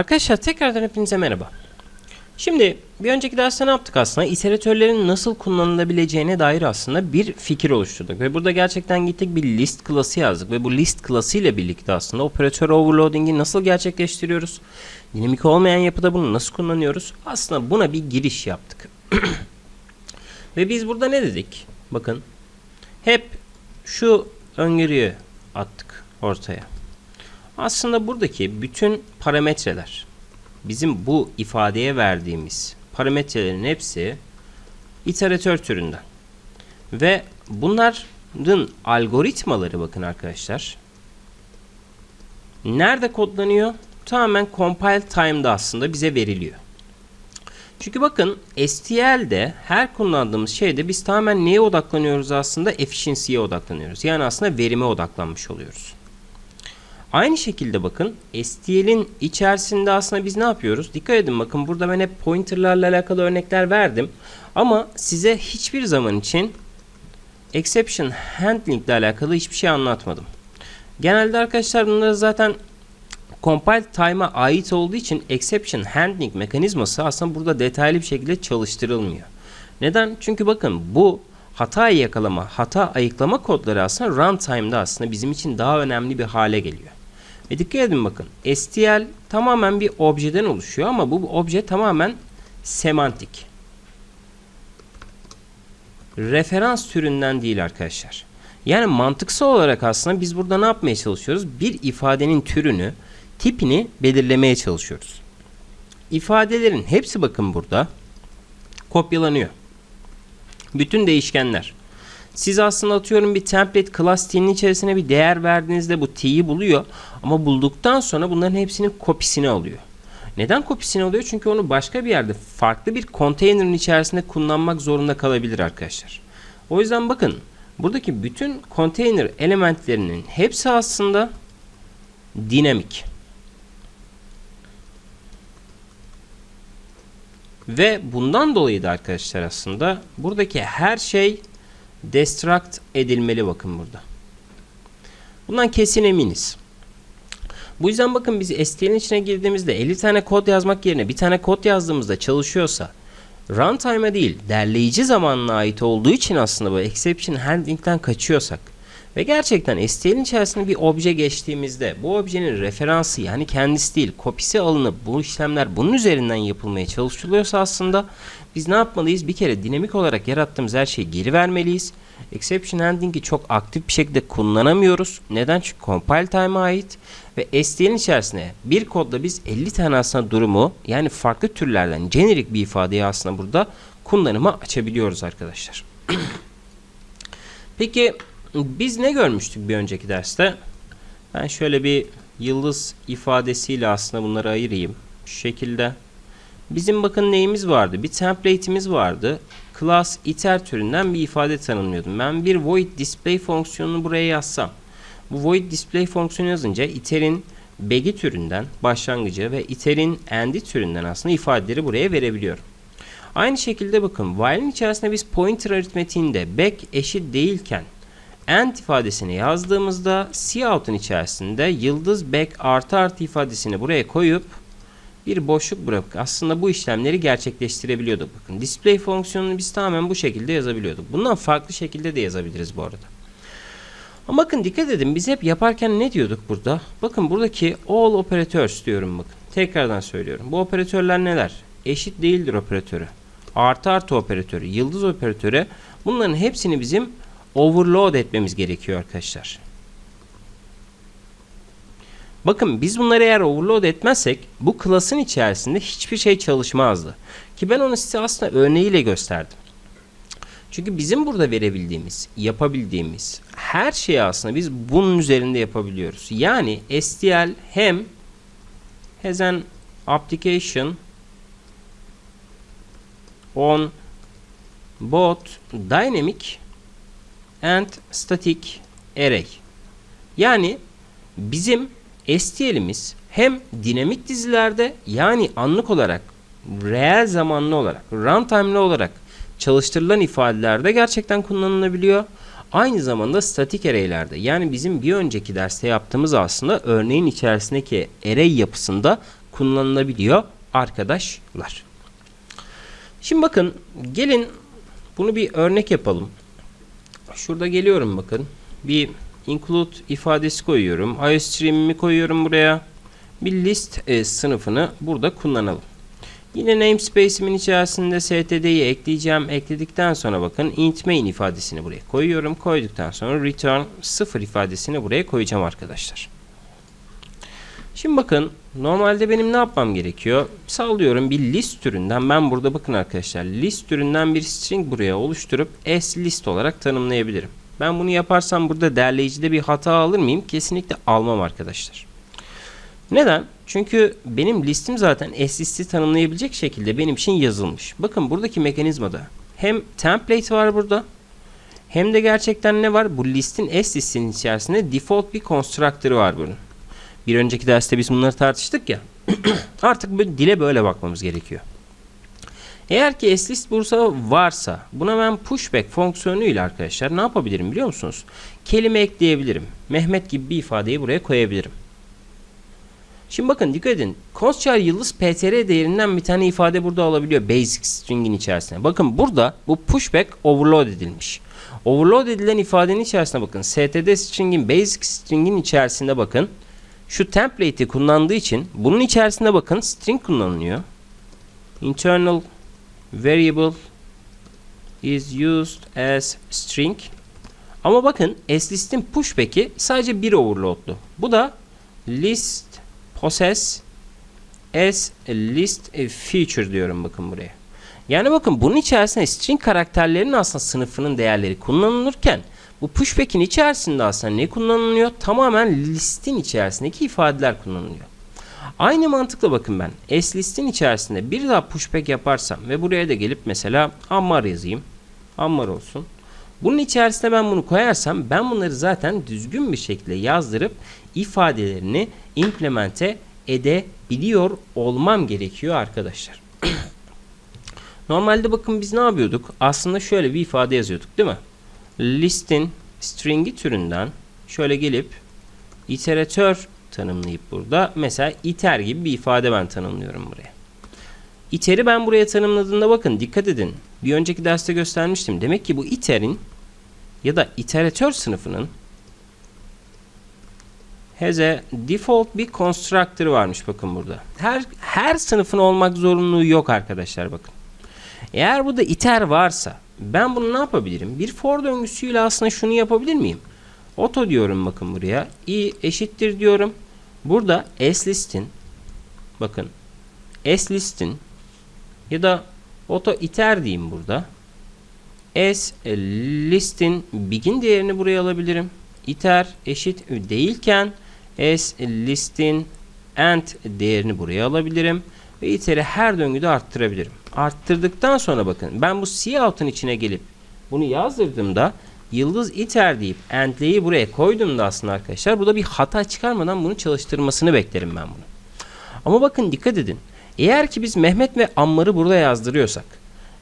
Arkadaşlar tekrardan hepinize merhaba. Şimdi bir önceki derste ne yaptık aslında? İteratörlerin nasıl kullanılabileceğine dair aslında bir fikir oluşturduk. Ve burada gerçekten gittik bir list klası yazdık. Ve bu list klası ile birlikte aslında operatör overloading'i nasıl gerçekleştiriyoruz? Dinamik olmayan yapıda bunu nasıl kullanıyoruz? Aslında buna bir giriş yaptık. Ve biz burada ne dedik? Bakın hep şu öngörüyü attık ortaya. Aslında buradaki bütün parametreler bizim bu ifadeye verdiğimiz parametrelerin hepsi iteratör türünden. Ve bunların algoritmaları bakın arkadaşlar. Nerede kodlanıyor? Tamamen compile time'da aslında bize veriliyor. Çünkü bakın STL'de her kullandığımız şeyde biz tamamen neye odaklanıyoruz aslında? Efficiency'ye odaklanıyoruz. Yani aslında verime odaklanmış oluyoruz. Aynı şekilde bakın STL'in içerisinde aslında biz ne yapıyoruz? Dikkat edin bakın burada ben hep pointerlarla alakalı örnekler verdim. Ama size hiçbir zaman için exception handling ile alakalı hiçbir şey anlatmadım. Genelde arkadaşlar bunları zaten compile time'a ait olduğu için exception handling mekanizması aslında burada detaylı bir şekilde çalıştırılmıyor. Neden? Çünkü bakın bu hata yakalama, hata ayıklama kodları aslında runtime'da aslında bizim için daha önemli bir hale geliyor. Ve dikkat edin bakın STL tamamen bir objeden oluşuyor ama bu obje tamamen semantik. Referans türünden değil arkadaşlar. Yani mantıksal olarak aslında biz burada ne yapmaya çalışıyoruz? Bir ifadenin türünü, tipini belirlemeye çalışıyoruz. İfadelerin hepsi bakın burada kopyalanıyor. Bütün değişkenler. Siz aslında atıyorum bir template class içerisine bir değer verdiğinizde bu t'yi buluyor. Ama bulduktan sonra bunların hepsinin kopisini alıyor. Neden kopisini alıyor? Çünkü onu başka bir yerde farklı bir konteynerin içerisinde kullanmak zorunda kalabilir arkadaşlar. O yüzden bakın buradaki bütün konteyner elementlerinin hepsi aslında dinamik. Ve bundan dolayı da arkadaşlar aslında buradaki her şey destruct edilmeli bakın burada. Bundan kesin eminiz. Bu yüzden bakın biz STL'in içine girdiğimizde 50 tane kod yazmak yerine bir tane kod yazdığımızda çalışıyorsa runtime'a değil derleyici zamanına ait olduğu için aslında bu exception handling'den kaçıyorsak ve gerçekten STL'in içerisinde bir obje geçtiğimizde bu objenin referansı yani kendisi değil kopisi alınıp bu işlemler bunun üzerinden yapılmaya çalışılıyorsa aslında biz ne yapmalıyız? Bir kere dinamik olarak yarattığımız her şeyi geri vermeliyiz. Exception handling'i çok aktif bir şekilde kullanamıyoruz. Neden? Çünkü compile time'a ait ve STL'in içerisine bir kodla biz 50 tane aslında durumu yani farklı türlerden jenerik bir ifadeyi aslında burada kullanıma açabiliyoruz arkadaşlar. Peki biz ne görmüştük bir önceki derste? Ben şöyle bir yıldız ifadesiyle aslında bunları ayırayım. Şu şekilde. Bizim bakın neyimiz vardı? Bir template'imiz vardı. Class iter türünden bir ifade tanımlıyordum. Ben bir void display fonksiyonunu buraya yazsam. Bu void display fonksiyonu yazınca iter'in begi türünden başlangıcı ve iter'in end'i türünden aslında ifadeleri buraya verebiliyorum. Aynı şekilde bakın while'in içerisinde biz pointer aritmetiğinde back eşit değilken end ifadesini yazdığımızda cout'un içerisinde yıldız back artı artı ifadesini buraya koyup bir boşluk bırakıp aslında bu işlemleri gerçekleştirebiliyorduk. Bakın display fonksiyonunu biz tamamen bu şekilde yazabiliyorduk. Bundan farklı şekilde de yazabiliriz bu arada. Ama bakın dikkat edin biz hep yaparken ne diyorduk burada? Bakın buradaki all operators diyorum bakın. Tekrardan söylüyorum. Bu operatörler neler? Eşit değildir operatörü. Artı artı operatörü, yıldız operatörü. Bunların hepsini bizim overload etmemiz gerekiyor arkadaşlar. Bakın biz bunları eğer overload etmezsek bu klasın içerisinde hiçbir şey çalışmazdı. Ki ben onu size aslında örneğiyle gösterdim. Çünkü bizim burada verebildiğimiz, yapabildiğimiz her şeyi aslında biz bunun üzerinde yapabiliyoruz. Yani STL hem has an application on both dynamic and static array. Yani bizim STL'imiz hem dinamik dizilerde yani anlık olarak reel zamanlı olarak runtime'lı olarak çalıştırılan ifadelerde gerçekten kullanılabiliyor. Aynı zamanda statik array'lerde yani bizim bir önceki derste yaptığımız aslında örneğin içerisindeki array yapısında kullanılabiliyor arkadaşlar. Şimdi bakın gelin bunu bir örnek yapalım. Şurada geliyorum bakın. Bir include ifadesi koyuyorum. IOStream'imi koyuyorum buraya. Bir list e, sınıfını burada kullanalım. Yine namespace'imin içerisinde std'yi ekleyeceğim. Ekledikten sonra bakın int main ifadesini buraya koyuyorum. Koyduktan sonra return 0 ifadesini buraya koyacağım arkadaşlar. Şimdi bakın normalde benim ne yapmam gerekiyor? Sallıyorum bir list türünden ben burada bakın arkadaşlar list türünden bir string buraya oluşturup s list olarak tanımlayabilirim. Ben bunu yaparsam burada derleyicide bir hata alır mıyım? Kesinlikle almam arkadaşlar. Neden? Çünkü benim listim zaten s listi tanımlayabilecek şekilde benim için yazılmış. Bakın buradaki mekanizmada hem template var burada hem de gerçekten ne var? Bu listin s listinin içerisinde default bir constructor'ı var bunun. Bir önceki derste biz bunları tartıştık ya. Artık böyle dile böyle bakmamız gerekiyor. Eğer ki slist bursa varsa buna ben pushback fonksiyonuyla arkadaşlar ne yapabilirim biliyor musunuz? Kelime ekleyebilirim. Mehmet gibi bir ifadeyi buraya koyabilirim. Şimdi bakın dikkat edin. Constchar yıldız ptr değerinden bir tane ifade burada alabiliyor basic string'in içerisine. Bakın burada bu pushback overload edilmiş. Overload edilen ifadenin içerisine bakın. std string'in basic string'in içerisinde bakın. Şu template'i kullandığı için bunun içerisinde bakın string kullanılıyor. Internal variable is used as string. Ama bakın slist'in pushback'i sadece bir overloadlu. Bu da list possess as list feature diyorum bakın buraya. Yani bakın bunun içerisinde string karakterlerinin aslında sınıfının değerleri kullanılırken bu pushback'in içerisinde aslında ne kullanılıyor? Tamamen listin içerisindeki ifadeler kullanılıyor. Aynı mantıkla bakın ben s listin içerisinde bir daha pushback yaparsam ve buraya da gelip mesela ammar yazayım. Ammar olsun. Bunun içerisine ben bunu koyarsam ben bunları zaten düzgün bir şekilde yazdırıp ifadelerini implemente edebiliyor olmam gerekiyor arkadaşlar. Normalde bakın biz ne yapıyorduk? Aslında şöyle bir ifade yazıyorduk değil mi? Listin string'i türünden şöyle gelip iteratör tanımlayıp burada mesela iter gibi bir ifade ben tanımlıyorum buraya. İter'i ben buraya tanımladığımda bakın dikkat edin. Bir önceki derste göstermiştim. Demek ki bu iter'in ya da iteratör sınıfının has a default bir constructor varmış bakın burada. Her her sınıfın olmak zorunluluğu yok arkadaşlar bakın. Eğer burada iter varsa ben bunu ne yapabilirim? Bir for döngüsüyle aslında şunu yapabilir miyim? Auto diyorum bakın buraya. i eşittir diyorum. Burada s listin bakın s listin ya da auto iter diyeyim burada. S listin begin değerini buraya alabilirim. iter eşit değilken s listin end değerini buraya alabilirim ve iter'i her döngüde arttırabilirim. Arttırdıktan sonra bakın ben bu cout'un içine gelip bunu yazdırdığımda yıldız iter deyip end'leyi buraya koyduğumda aslında arkadaşlar burada bir hata çıkarmadan bunu çalıştırmasını beklerim ben bunu. Ama bakın dikkat edin. Eğer ki biz Mehmet ve Ammar'ı burada yazdırıyorsak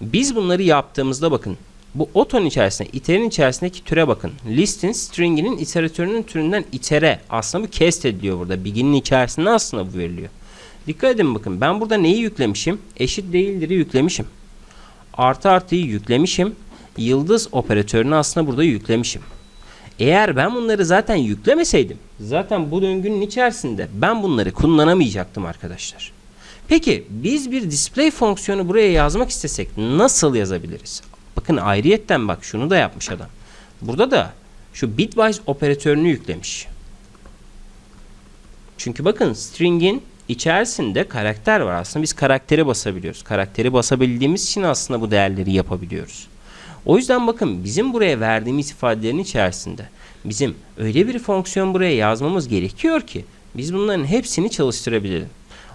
biz bunları yaptığımızda bakın bu oton içerisinde, iter'in içerisindeki türe bakın. Listin string'inin iteratörünün türünden itere aslında bu cast ediliyor burada. Begin'in içerisinde aslında bu veriliyor. Dikkat edin bakın ben burada neyi yüklemişim? Eşit değildir'i yüklemişim. Artı artıyı yüklemişim. Yıldız operatörünü aslında burada yüklemişim. Eğer ben bunları zaten yüklemeseydim zaten bu döngünün içerisinde ben bunları kullanamayacaktım arkadaşlar. Peki biz bir display fonksiyonu buraya yazmak istesek nasıl yazabiliriz? Bakın ayrıyetten bak şunu da yapmış adam. Burada da şu bitwise operatörünü yüklemiş. Çünkü bakın string'in içerisinde karakter var. Aslında biz karakteri basabiliyoruz. Karakteri basabildiğimiz için aslında bu değerleri yapabiliyoruz. O yüzden bakın bizim buraya verdiğimiz ifadelerin içerisinde bizim öyle bir fonksiyon buraya yazmamız gerekiyor ki biz bunların hepsini çalıştırabilelim.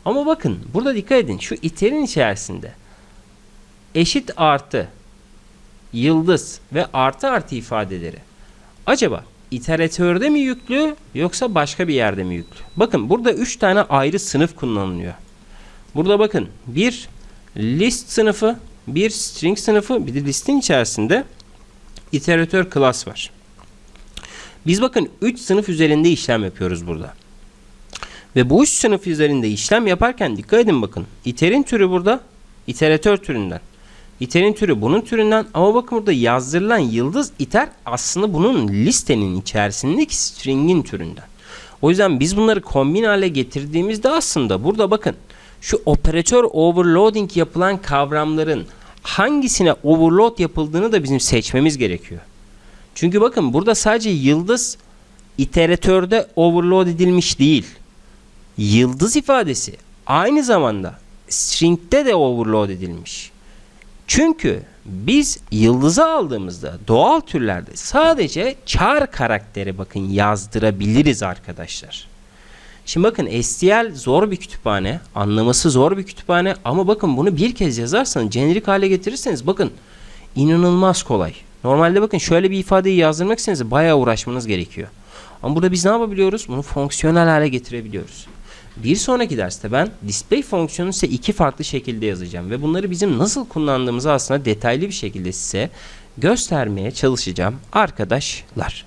Ama bakın burada dikkat edin şu iter'in içerisinde eşit artı yıldız ve artı artı ifadeleri acaba iteratörde mi yüklü yoksa başka bir yerde mi yüklü? Bakın burada 3 tane ayrı sınıf kullanılıyor. Burada bakın bir list sınıfı, bir string sınıfı, bir de listin içerisinde iteratör class var. Biz bakın 3 sınıf üzerinde işlem yapıyoruz burada. Ve bu üç sınıf üzerinde işlem yaparken dikkat edin bakın. İterin türü burada. iteratör türünden. İterin türü bunun türünden ama bakın burada yazdırılan yıldız iter aslında bunun listenin içerisindeki string'in türünden. O yüzden biz bunları kombin hale getirdiğimizde aslında burada bakın şu operatör overloading yapılan kavramların hangisine overload yapıldığını da bizim seçmemiz gerekiyor. Çünkü bakın burada sadece yıldız iteratörde overload edilmiş değil. Yıldız ifadesi aynı zamanda string'de de overload edilmiş. Çünkü biz yıldızı aldığımızda doğal türlerde sadece char karakteri bakın yazdırabiliriz arkadaşlar. Şimdi bakın STL zor bir kütüphane, anlaması zor bir kütüphane ama bakın bunu bir kez yazarsanız, jenerik hale getirirseniz bakın inanılmaz kolay. Normalde bakın şöyle bir ifadeyi yazdırmak istediğinizde bayağı uğraşmanız gerekiyor. Ama burada biz ne yapabiliyoruz? Bunu fonksiyonel hale getirebiliyoruz. Bir sonraki derste ben display fonksiyonu ise iki farklı şekilde yazacağım ve bunları bizim nasıl kullandığımızı aslında detaylı bir şekilde size göstermeye çalışacağım arkadaşlar.